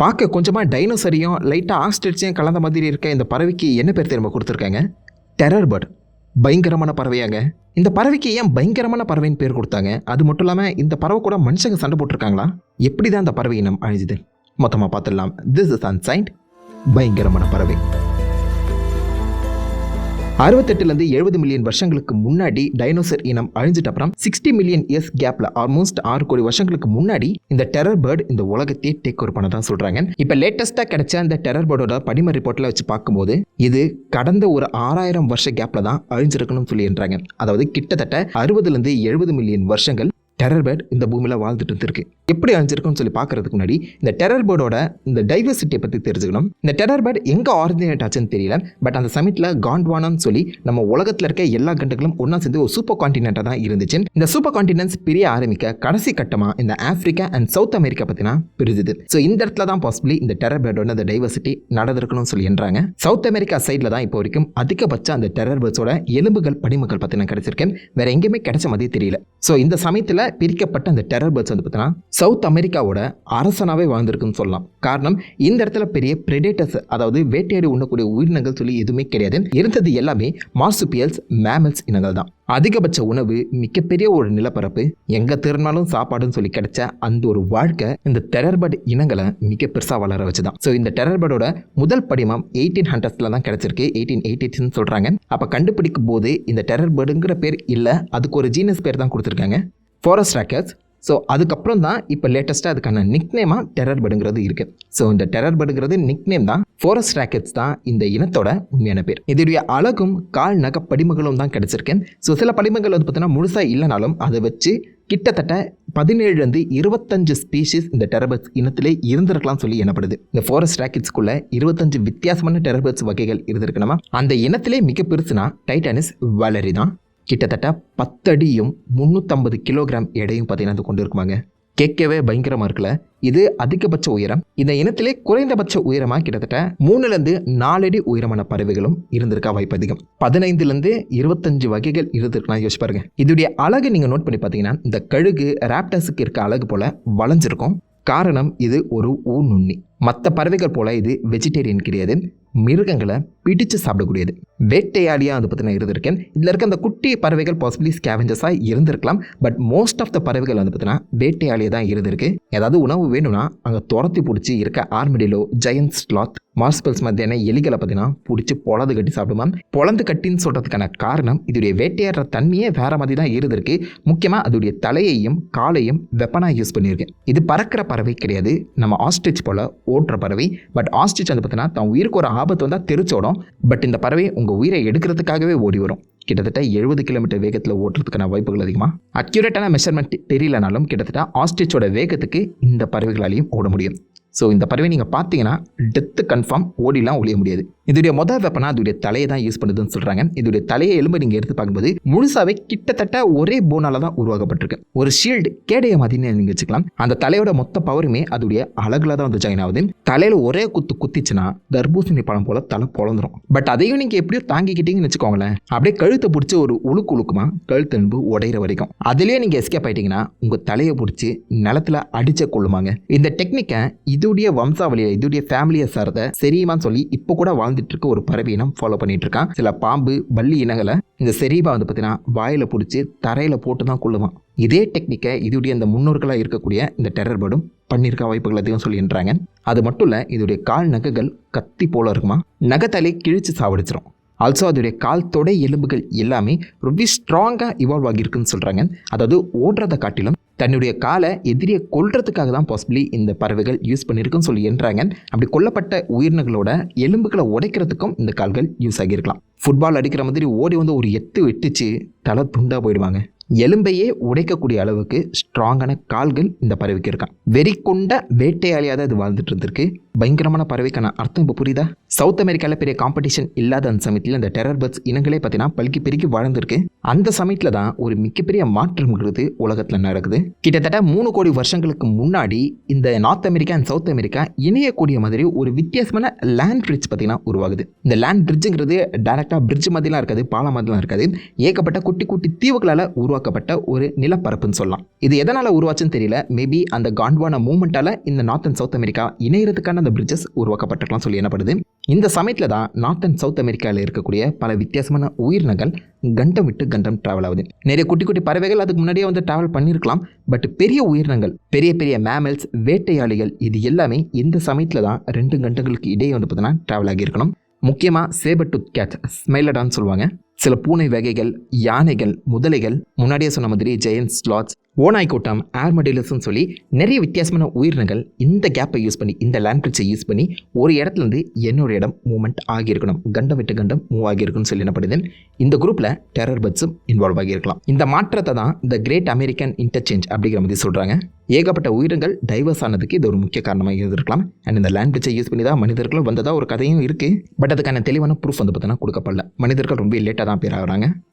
பார்க்க கொஞ்சமாக டைனோசரியும் லைட்டாக ஆஸ்ட்ரிச்சையும் கலந்த மாதிரி இருக்க இந்த பறவைக்கு என்ன பேர் திரும்ப கொடுத்துருக்காங்க? டெரர் பேர்ட் பயங்கரமான பறவையாங்க. இந்த பறவைக்கு ஏன் பயங்கரமான பறவைன்னு பேர் கொடுத்தாங்க? அது மட்டும் இல்லாமல் இந்த பறவை கூட மனுஷங்க சண்டை போட்டிருக்காங்களா? எப்படி தான் இந்த பறவை இனம் அழிஞ்சுது மொத்தமாக பார்த்துடலாம். திஸ் இஸ் அன்சைன்ட் பயங்கரமான பறவை. அறுபத்தெட்டுலேருந்து எழுபது மில்லியன் வருஷங்களுக்கு முன்னாடி டைனோசர் இனம் அழிஞ்சிட்ட அப்புறம் சிக்ஸ்டி மில்லியன் இயர்ஸ் கேப்ல ஆல்மோஸ்ட் ஆறு கோடி வருஷங்களுக்கு முன்னாடி இந்த டெரர் பேர்டு இந்த உலகத்தையே டேக் ஓவர் பண்ணதான் சொல்றாங்க. இப்போ லேட்டஸ்டா கிடைச்ச அந்த டெரர் பேர்டோட படிம ரிப்போர்ட்ல வச்சு பார்க்கும்போது இது கடந்த ஒரு ஆறாயிரம் வருஷ கேப்ல தான் அழிஞ்சிருக்கணும்னு சொல்லிடுறாங்க அதாவது கிட்டத்தட்ட அறுபதுலேருந்து எழுபது மில்லியன் வருஷங்கள் டெரர் பேர்ட் இந்த பூமியில் வாழ்ந்துட்டு இருந்திருக்கு. எப்படி அழிஞ்சிருக்குன்னு சொல்லி பார்க்கறதுக்கு முன்னாடி இந்த டெரர் பேர்டோட இந்த டைவர்சிட்டியை பற்றி தெரிஞ்சுக்கணும். இந்த டெரர் பேர்ட் எங்கே ஆரிஜினேட் ஆச்சுன்னு தெரியல பட் அந்த சமயத்தில் காண்ட்வானான்னு சொல்லி நம்ம உலகத்தில் இருக்க எல்லா கண்டுகளும் ஒன்றா சேர்ந்து ஒரு சூப்பர் காண்டினெண்ட்டாக தான் இருந்துச்சு. இந்த சூப்பர் காண்டினென்ட்ஸ் பிரிய ஆரம்பிக்க கடைசி கட்டமாக இந்த ஆப்பிரிக்கா அண்ட் சவுத் அமெரிக்கா பற்றினா பிரிஞ்சுது. ஸோ இந்த இடத்துல தான் பாசிபிளி இந்த டெரர் பேர்டோட அந்த டைவர்சிட்டி நடந்திருக்கணும்னு சொல்லி என்றாங்க. சவுத் அமெரிக்கா சைடில் தான் இப்போ வரைக்கும் அதிகபட்சம் அந்த டெரர் பேர்ட்ஸோட எலும்புகள் படிமுகள் பற்றி நான் கிடைச்சிருக்கேன் வேற எங்கேயுமே கிடைச்ச மாதிரி தெரியல. ஸோ இந்த சமயத்தில் பிரிக்கப்பட்ட அந்த டெரர் பேர்ட்ஸ் வந்து பார்த்தீங்கன்னா சவுத் அமெரிக்காவோட அரசனாகவே வாழ்ந்திருக்குன்னு சொல்லலாம். காரணம் இந்த இடத்துல பெரிய பிரெடேட்டர்ஸ் அதாவது வேட்டையாடி உண்ணக்கூடிய உயிரினங்கள் சொல்லி எதுவுமே கிடையாது. இருந்தது எல்லாமே மார்சுபியல்ஸ் மேமல்ஸ் இனங்கள் தான். அதிகபட்ச உணவு மிகப்பெரிய ஒரு நிலப்பரப்பு எங்க திறனாலும் சாப்பாடுன்னு சொல்லி கிடைச்ச அந்த ஒரு வாழ்க்கை இந்த டெரர்பர்ட் இனங்களை மிக பெருசா வளர வச்சுதான். ஸோ இந்த டெரர்பர்டோட முதல் படிமம் எயிட்டீன் ஹண்ட்ரட்ஸ்ல தான் கிடைச்சிருக்கு. எயிட்டீன் எயிட்டின்னு சொல்றாங்க. அப்ப கண்டுபிடிக்கும் போது இந்த டெரர்பர்டுங்கிற பேர் இல்ல அதுக்கு ஒரு ஜீனஸ் பேர் தான் கொடுத்துருக்காங்க. ஃபாரஸ்ட் ராக்கர்ஸ் ஸோ அதுக்கப்புறம் தான் இப்போ லேட்டஸ்ட்டாக அதுக்கான நிக்னேமாக டெரர் படுங்கிறது இருக்குது ஸோ இந்த டெரர் படுங்கிறது நிக்னேம் தான் ஃபாரஸ்ட் ராக்கெட்ஸ் தான் இந்த இனத்தோட உண்மையான பேர். இதோடைய அழகும் கால் நக படிமங்களும் தான் கிடச்சிருக்கேன் ஸோ சில படிமங்கள் வந்து பார்த்தீங்கன்னா முழுசாக இல்லைனாலும் அதை வச்சு கிட்டத்தட்ட பதினேழுலேருந்து இருபத்தஞ்சு ஸ்பீஷிஸ் இந்த டெரபர்ட்ஸ் இனத்திலே இருந்திருக்கலாம் சொல்லி எனப்படுது இந்த ஃபாரஸ்ட் ராக்கெட்ஸ்குள்ள இருபத்தஞ்சு வித்தியாசமான டெரபர்ட்ஸ் வகைகள் இருந்திருக்கணுமா? அந்த இனத்திலே மிக பெருசுனா டைட்டானிஸ் வளரி தான் கிட்டத்தட்ட பத்தடியும் முந்நூற்றம்பது கிலோகிராம் எடையும் பார்த்தீங்கன்னா அது கொண்டு இருக்குமாங்க கேட்கவே பயங்கரமாக இருக்குல்ல? இது அதிகபட்ச உயரம். இந்த இனத்திலே குறைந்தபட்ச உயரமாக கிட்டத்தட்ட மூணுலேருந்து நாலடி உயரமான பறவைகளும் இருந்திருக்கா வாய்ப்பு அதிகம். பதினைந்துலேருந்து இருபத்தஞ்சு வகைகள் இருந்திருக்குனா யோசிச்சு பாருங்க. இதோடைய அழகு நீங்கள் நோட் பண்ணி பார்த்தீங்கன்னா இந்த கழுகு ராப்டர்ஸுக்கு இருக்க அழகு போல் வளைஞ்சிருக்கும். காரணம் இது ஒரு ஊநுண்ணி மற்ற பறவைகள் போல இது வெஜிடேரியன் கிடையாது. மிருகங்களை பிடிச்சு சாப்பிடக்கூடியது. வேட்டையாடியாக அதை பற்றி நான் இருந்திருக்கேன். இதில் இருக்க அந்த குட்டி பறவைகள் பாசிபிளி ஸ்கேவஞ்சஸாக இருந்திருக்கலாம். பட் மோஸ்ட் ஆஃப் த பறவைகள் வந்து பார்த்தீங்கன்னா வேட்டையாடியாக தான் இருந்திருக்கு. ஏதாவது உணவு வேணும்னா அங்கே துரத்தி பிடிச்சி இருக்க ஆர்மிடிலோ ஜெயன்ட் ஸ்லாத் மார்ஸ்பெல்ஸ் மத்தியான எலிகளை பார்த்தீங்கன்னா பிடிச்சி பொழந்து கட்டி சாப்பிடுவான் பொழந்து கட்டின்னு சொல்கிறதுக்கான காரணம் இதோடைய வேட்டையாடுற தன்மையே வேற மாதிரி தான் இருந்திருக்கு. முக்கியமாக அதோடைய தலையையும் காலையும் வெப்பனாக யூஸ் பண்ணியிருக்கேன் இது பறக்கிற பறவை கிடையாது. நம்ம ஆஸ்ட்ரிச் போல் ஓட்டுற பறவை. பட் ஆஸ்ட்ரிச் வந்து பார்த்தீங்கன்னா தான் உயிருக்கு ஒரு ஆபத்து வந்தால் தெரிச்சோடும் பட் இந்த பறவை உங்கள் உயிரை எடுக்கிறதுக்காகவே ஓடி வரும். கிட்டத்தட்ட எழுபது கிலோமீட்டர் வேகத்தில் ஓட்டுறதுக்கான வாய்ப்புகள் அதிகமாக அக்யூரேட்டான மெஷர்மெண்ட் தெரியலனாலும் கிட்டத்தட்ட ஆஸ்ட்ரிச்சோட வேகத்துக்கு இந்த பறவைகளாலையும் ஓட முடியும். ஸோ இந்த பறவை நீங்கள் பார்த்தீங்கன்னா டெத்து கன்ஃபார்ம் ஓடிலாம் ஒழிய முடியாது. இதோடைய மொதல் வெப்பனா அதோடைய தலையை தான் யூஸ் பண்ணுதுன்னு சொல்கிறாங்க இதோடைய தலையை எலும்பு நீங்கள் எடுத்து பார்க்கும்போது முழுசாவே கிட்டத்தட்ட ஒரே போனால தான் உருவாக்கப்பட்டிருக்கு. ஒரு ஷீல்டு கேடைய மாதிரி நீங்கள் வச்சுக்கலாம். அந்த தலையோட மொத்த பவருமே அதோடைய அழகில் தான் வந்து ஜாயின் ஆகுது. தலையில் ஒரே குத்து குத்திச்சுன்னா தர்பூசணி பழம் போல தலை பொழந்துடும் பட் அதையும் நீங்கள் எப்படியோ தாங்கிக்கிட்டீங்கன்னு வச்சுக்கோங்களேன். அப்படியே கழுத்தை பிடிச்சி ஒரு உழுக்கு உழுக்குமா கழுத்து உடையிற வரைக்கும். அதுலேயே நீங்கள் எஸ்கேப் ஆயிட்டீங்கன்னா உங்கள் தலையை பிடிச்சி நிலத்துல அடிச்ச கொள்ளுமாங்க. இந்த டெக்னிக்கை இதுடைய வம்சாவளியை இதுடைய ஃபேமிலியை சார்ந்த செரீமான்னு சொல்லி இப்போ கூட வாழ்ந்துட்டு இருக்க ஒரு பறவை இனம் ஃபாலோ பண்ணிட்டு இருக்கான். சில பாம்பு பள்ளி இனங்களை இந்த செரீபா வந்து பார்த்தீங்கன்னா வாயில பிடிச்சி தரையில போட்டு தான் கொள்ளுவான் இதே டெக்னிக்கை இதுடைய இந்த முன்னோர்களாக இருக்கக்கூடிய இந்த டெரர் பேர்டும் பண்ணியிருக்க வாய்ப்புகள் அதிகம் சொல்லின்றாங்க. அது மட்டும் இல்லை இதோடைய கால் நகைகள் கத்தி போல இருக்குமா? நகத்தலை கிழிச்சு சாவடிச்சிடும் ஆல்சோ அதோடைய கால் தொடை எலும்புகள் எல்லாமே ரொம்ப ஸ்ட்ராங்காக இவால்வ் ஆகியிருக்குன்னு சொல்கிறாங்க அதாவது ஓடுறதை காட்டிலும் தன்னுடைய காலை எதிரியை கொல்றதுக்காக தான் பாசிபிளி இந்த பறவைகள் யூஸ் பண்ணியிருக்குன்னு சொல்லி என்றாங்க. அப்படி கொல்லப்பட்ட உயிரினங்களோட எலும்புகளை உடைக்கிறதுக்கும் இந்த கால்கள் யூஸ் ஆகியிருக்கலாம். ஃபுட்பால் அடிக்கிற மாதிரி ஓடி வந்து ஒரு எத்து வெட்டுச்சு தலை துண்டாக போயிடுவாங்க. எலும்பையே உடைக்கக்கூடிய அளவுக்கு ஸ்ட்ராங்கான கால்கள் இந்த பறவைக்கு இருக்கான் வெறி கொண்ட வேட்டையாளியாக தான் இது வாழ்ந்துட்டு இருந்திருக்கு. பயங்கரமான பறவைக்கான அர்த்தம் இப்போ புரியுதா? சவுத் அமெரிக்காவில் பெரிய காம்படிஷன் இல்லாத அந்த சமயத்தில் இந்த டெரர் பர்ட்ஸ் இனங்களே பார்த்தீங்கன்னா பல்கி பெருகி வாழ்ந்திருக்கு. அந்த சமயத்தில் தான் ஒரு மிகப்பெரிய மாற்றம்ங்கிறது உலகத்தில் நடக்குது. கிட்டத்தட்ட மூணு கோடி வருஷங்களுக்கு முன்னாடி இந்த North America and South America இணையக்கூடிய மாதிரி ஒரு வித்தியாசமான லேண்ட் பிரிட்ஜ் பார்த்தீங்கன்னா உருவாகுது. இந்த லேண்ட் பிரிட்ஜுங்கிறது டேரெக்டாக பிரிட்ஜ் மாதிரிலாம் இருக்காது பாலம் மாதிரிலாம் இருக்காது. ஏகப்பட்ட குட்டி குட்டி தீவுகளால் உருவாக்க உருவாக்கப்பட்ட ஒரு நிலப்பரப்புன்னு சொல்லலாம். இது எதனால் உருவாச்சுன்னு தெரியல. மேபி அந்த காண்ட்வான மூமெண்ட்டால் இந்த நார்த் அண்ட் சவுத் அமெரிக்கா இணையறதுக்கான அந்த பிரிட்ஜஸ் உருவாக்கப்பட்டிருக்கலாம் சொல்லி என்னப்படுது இந்த சமயத்தில் தான் நார்த் அண்ட் சவுத் அமெரிக்காவில் இருக்கக்கூடிய பல வித்தியாசமான உயிரினங்கள் கண்டம் விட்டு கண்டம் ட்ராவல் ஆகுது. நிறைய குட்டி குட்டி பறவைகள் அதுக்கு முன்னாடியே வந்து ட்ராவல் பண்ணியிருக்கலாம். பட் பெரிய உயிரினங்கள் பெரிய பெரிய மேமல்ஸ் வேட்டையாளிகள் இது எல்லாமே இந்த சமயத்தில் தான் ரெண்டு கண்டங்களுக்கு இடையே வந்து பார்த்தீங்கன்னா ட்ராவல் ஆகியிருக்கணும். முக்கியமாக சேபர் டு கேட் ஸ்மைலடான்னு சொல்லுவாங்க. சில பூனை வகைகள் யானைகள் முதலைகள் முன்னாடியே சொன்ன மாதிரி ஜெயன்ட் ஸ்லாட்ஸ் ஓனாய் கூட்டம் ஆர்மடிலஸ்ன்னு சொல்லி நிறைய வித்தியாசமான உயிரினங்கள் இந்த கேப்பை யூஸ் பண்ணி இந்த லேண்ட் பிரிட்ஜை யூஸ் பண்ணி ஒரு இடத்துலேருந்து என்னோட இடம் மூவ்மெண்ட் ஆகியிருக்கணும். கண்டம் விட்டு கண்டம் மூவ் ஆகியிருக்குன்னு சொல்லி என்னப்படுது இந்த குரூப்பில் டெரர் பட்ஸும் இன்வால்வ் ஆகியிருக்கலாம். இந்த மாற்றத்தை தான் இந்த கிரேட் அமெரிக்கன் இன்டர்சேஞ்ச் அப்படிங்கிற மாதிரி சொல்கிறாங்க ஏகப்பட்ட உயிரினங்கள் டைவர்ஸ் ஆனதுக்கு இது ஒரு முக்கிய காரணமாக இருந்திருக்கலாம். அண்ட் இந்த லேண்ட் பிரிட்ஜை யூஸ் பண்ணி தான் மனிதர்களும் வந்ததாக ஒரு கதையும் இருக்குது பட் அதுக்கான தெளிவான ப்ரூஃப் வந்து பார்த்தீங்கன்னா கொடுக்கப்படல. மனிதர்கள் ரொம்ப லேட்டாக தான் பேர்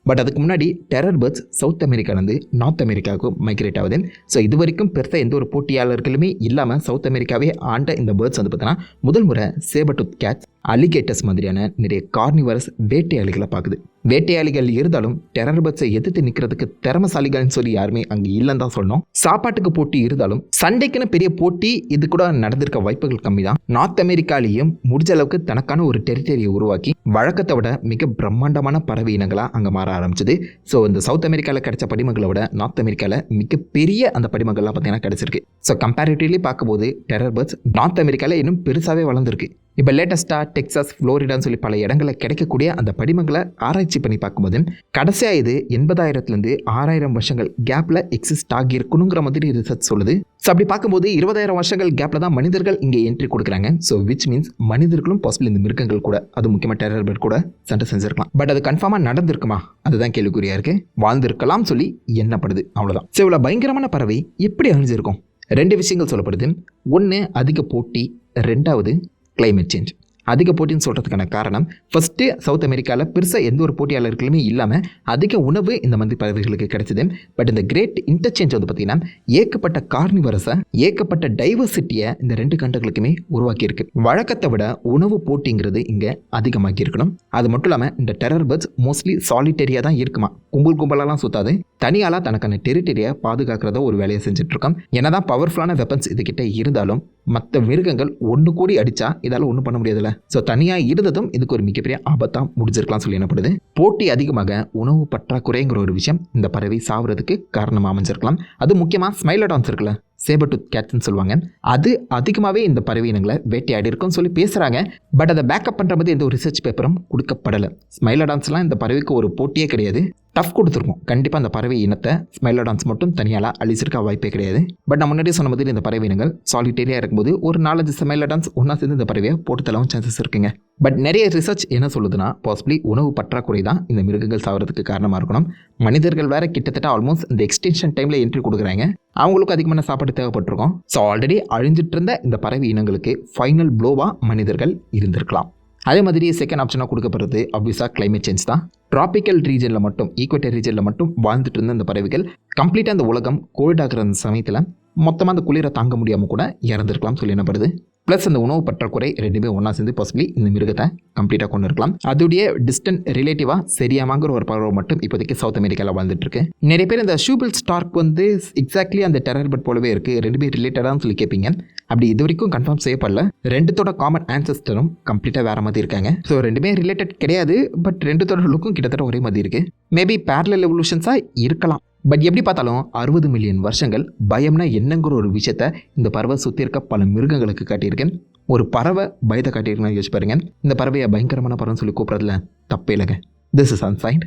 பட் அதுக்கு முன்னாடி டெரர் பேர்ட்ஸ் சவுத் அமெரிக்காலேருந்து நார்த் அமெரிக்காவுக்கு மைக்ரேட் ஆகுது ஸோ இது வரைக்கும் பெருசாக எந்த ஒரு போட்டியாளர்களுமே இல்லாமல் சவுத் அமெரிக்காவே ஆண்ட இந்த பேர்ட்ஸ் வந்து பார்த்தீங்கன்னா முதல் முறை சேபட்டு கேட்ஸ் அலிகேட்டர்ஸ் மாதிரியான நிறைய கார்னிவரஸ் வேட்டையாளிகளை பார்க்குது. வேட்டையாளிகள் இருந்தாலும் டெரர் பேர்ட்ஸை எதிர்த்து நிற்கிறதுக்கு திறமசாலிகள்னு சொல்லி யாருமே அங்கே இல்லைன்னு தான் சொன்னோம் சாப்பாட்டுக்கு போட்டி இருந்தாலும் சண்டைக்குன்னு பெரிய போட்டி இது கூட நடந்திருக்க வாய்ப்புகள் கம்மி தான் நார்த் அமெரிக்காலேயும் முடிஞ்ச அளவுக்கு தனக்கான ஒரு டெரிட்டரியை உருவாக்கி வழக்கத்தை விட மிக பிரம்மாண்டமான பறவை இனங்களாக அங்கே மாற ஆரம்பிச்சது. ஸோ இந்த சவுத் அமெரிக்காவில் கிடைச்ச படிமங்களை விட நார்த் அமெரிக்காவில் மிகப்பெரிய அந்த படிமங்கள்லாம் பார்த்தீங்கன்னா கிடைச்சிருக்கு. ஸோ கம்பேரிட்டிவ்லி பார்க்கும்போது டெரர் பேர்ட்ஸ் நார்த் அமெரிக்காவில் இன்னும் பெருசாகவே வளர்ந்துருக்கு. இப்போ லேட்டஸ்ட்டாக டெக்ஸாஸ் ஃப்ளோரிடான்னு சொல்லி பல இடங்களில் கிடைக்கக்கூடிய அந்த படிமங்களை ஆராய்ச்சி பண்ணி பார்க்கும்போது கடைசியாக இது எண்பதாயிரத்துலேருந்து ஆறாயிரம் வருஷங்கள் கேப்பில் எக்ஸிஸ்ட் ஆகியிருக்கணுங்கிற மாதிரி ரிசர்ச் சொல்லுது. ஸோ அப்படி பார்க்கும்போது இருபதாயிரம் வருஷங்கள் கேப்பில் தான் மனிதர்கள் இங்கே என்ட்ரி கொடுக்குறாங்க. ஸோ விச் மீன்ஸ் மனிதர்களும் பாசிபிள் இந்த மிருகங்கள் கூட அது முக்கியமாக டெரர் பேர்ட் கூட சண்டை செஞ்சிருக்கலாம். பட் அது கன்ஃபார்மாக நடந்திருக்குமா? அதுதான் கேள்விக்குறியாக இருக்குது வாழ்ந்திருக்கலாம் சொல்லி எண்ணப்படுது. அவ்வளோதான் ஸோ இவ்வளோ பயங்கரமான பறவை எப்படி அழிஞ்சிருக்கும்? ரெண்டு விஷயங்கள் சொல்லப்படுது. ஒன்று அதிக போட்டி. ரெண்டாவது climate சேஞ்ச் அதிக போட்டின்னு சொல்கிறதுக்கான காரணம் ஃபஸ்ட்டு சவுத் அமெரிக்காவில் பெருசாக எந்த ஒரு போட்டியாளர்களுமே இல்லாமல் அதிக உணவு இந்த மாதிரி பறவைகளுக்கு கிடைச்சிது. பட் இந்த கிரேட் இன்டர்சேஞ்ச் வந்து பார்த்திங்கன்னா ஏகப்பட்ட கார்னிவரஸை ஏகப்பட்ட டைவர்சிட்டியை இந்த ரெண்டு கண்டங்களுக்குமே உருவாக்கியிருக்கு. வழக்கத்தை விட உணவு போட்டிங்கிறது இங்கே அதிகமாக்கி இருக்கணும். அது மட்டும் இல்லாமல் இந்த டெரர் பேர்ட்ஸ் மோஸ்ட்லி சாலிட்டரியாக தான் இருக்குமா? கும்பல் கும்பலெல்லாம் சுத்தாது. தனியாலாக தனக்கான டெரிட்டரியை பாதுகாக்கிறத ஒரு வேலையை செஞ்சுட்ருக்கோம் என்னதான் பவர்ஃபுல்லான வெப்பன்ஸ் இதுகிட்ட இருந்தாலும் மற்ற மிருகங்கள் ஒன்று கூடி அடித்தா இதால் ஒன்றும் பண்ண முடியாதுல்ல. ஸோ தனியாக இருந்ததும் இதுக்கு ஒரு மிகப்பெரிய ஆபத்தாக முடிஞ்சிருக்கலாம் சொல்லி என்னப்படுது போட்டி அதிகமாக உணவு பற்றாக்குறைங்கிற ஒரு விஷயம் இந்த பறவை சாவறதுக்கு காரணமாக அமைஞ்சிருக்கலாம். அது முக்கியமாக ஸ்மைலடான்ஸ் இருக்குல்ல சேபட்டுத் கேட்ஸ்ன்னு சொல்லுவாங்க. அது அதிகமாகவே இந்த பறவை இனங்களை வேட்டையாடி இருக்கும்னு சொல்லி பேசுகிறாங்க பட் அதை பேக்கப் பண்ணுற மாதிரி எந்த ஒரு ரிசர்ச் பேப்பரும் கொடுக்கப்படலை. ஸ்மைலடான்ஸ்லாம் இந்த பறவைக்கு ஒரு போட்டியே கிடையாது. டஃப் கொடுத்துருக்கும். கண்டிப்பாக அந்த பறவை இனத்தை ஸ்மைலடான்ஸ் மட்டும் தனியாலாம் அழிச்சிருக்க வாய்ப்பே கிடையாது. பட் நான் முன்னாடியே சொன்ன மாதிரி இந்த பறவை இனங்கள் சாலிட்டேரியாக இருக்கும்போது ஒரு நாலஞ்சு ஸ்மைலடான்ஸ் ஒன்றா சேர்ந்து இந்த பறவையை போட்டு தள்ளவும் சான்சஸ் இருக்குங்க. பட் நிறைய ரிசர்ச் என்ன சொல்லுதுன்னா பாசிபிளி உணவு பற்றாக்குறை தான் இந்த மிருகங்கள் சாகிறதுக்கு காரணமாக இருக்கணும். மனிதர்கள் வேற கிட்டத்தட்ட ஆல்மோஸ்ட் இந்த எக்ஸ்டென்ஷன் டைமில் என்ட்ரி கொடுக்குறாங்க. அவங்களுக்கும் அதிகமான சாப்பாடு தேவைப்பட்டிருக்கும். ஸோ ஆல்ரெடி அழிஞ்சிட்டு இருந்த இந்த பறவை இனங்களுக்கு ஃபைனல் ப்ளோவாக மனிதர்கள் இருந்திருக்கலாம். அதே மாதிரி செகண்ட் ஆப்ஷனாக கொடுக்கப்படுறது ஆப்வியஸாக கிளைமேட் சேஞ்ச் தான். ட்ராபிக்கல் ரீஜனில் மட்டும் ஈக்குவேட்டர் ரீஜனில் மட்டும் வாழ்ந்துட்டு இருந்த இந்த பறவைகள் கம்ப்ளீட்டாக அந்த உலகம் கோல்டாகிற அந்த சமயத்தில் மொத்தமாக அந்த குளிரை தாங்க முடியாமல் கூட இறந்துருக்கலாம் சொல்லி என்னப்படுது ப்ளஸ் அந்த உணவு பற்றாக்குறை ரெண்டுமே ஒன்றா சேர்ந்து பாசிபிளி இந்த மிருகத்தை கம்ப்ளீட்டாக கொண்டு இருக்கலாம் அதோடைய டிஸ்டன்ட் ரிலேட்டிவாக சரியாமாங்கிற ஒரு பறவை மட்டும் இப்போதைக்கு சவுத் அமெரிக்காவில் வாழ்ந்துட்டு இருக்கு நிறைய பேர் இந்த ஷூபிள் ஸ்டார்க் வந்து எக்ஸாக்ட்லி அந்த டெரர் பட் போலவே இருக்குது ரெண்டுமே ரிலேட்டடாக சொல்லி கேட்பீங்க அப்படி இது வரைக்கும் கன்ஃபார்ம் செய்யப்படல. ரெண்டுத்தோட காமன் ஆன்சஸ்டரும் கம்ப்ளீட்டாக வேற மாதிரி இருக்காங்க. ஸோ ரெண்டுமே ரிலேட்டட் கிடையாது. பட் ரெண்டுத்தோட லுக்கும் கிட்டத்தட்ட ஒரே மாதிரி இருக்கு. மேபி பேரலல் எவல்யூஷன்ஸாக இருக்கலாம். பட் எப்படி பார்த்தாலும் அறுபது மில்லியன் வருஷங்கள் பயம்னா என்னங்கிற ஒரு விஷயத்த இந்த பறவை சுற்றி இருக்க பல மிருகங்களுக்கு காட்டியிருக்கேன் ஒரு பறவை பயத்தை காட்டியிருக்குன்னு யோசிச்சு பாருங்க. இந்த பறவையை பயங்கரமான பறவைன்னு சொல்லி கூப்பிட்றதுல தப்பே இல்லைங்க. This is ancient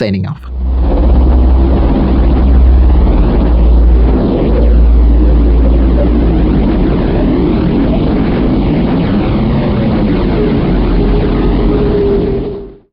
shining of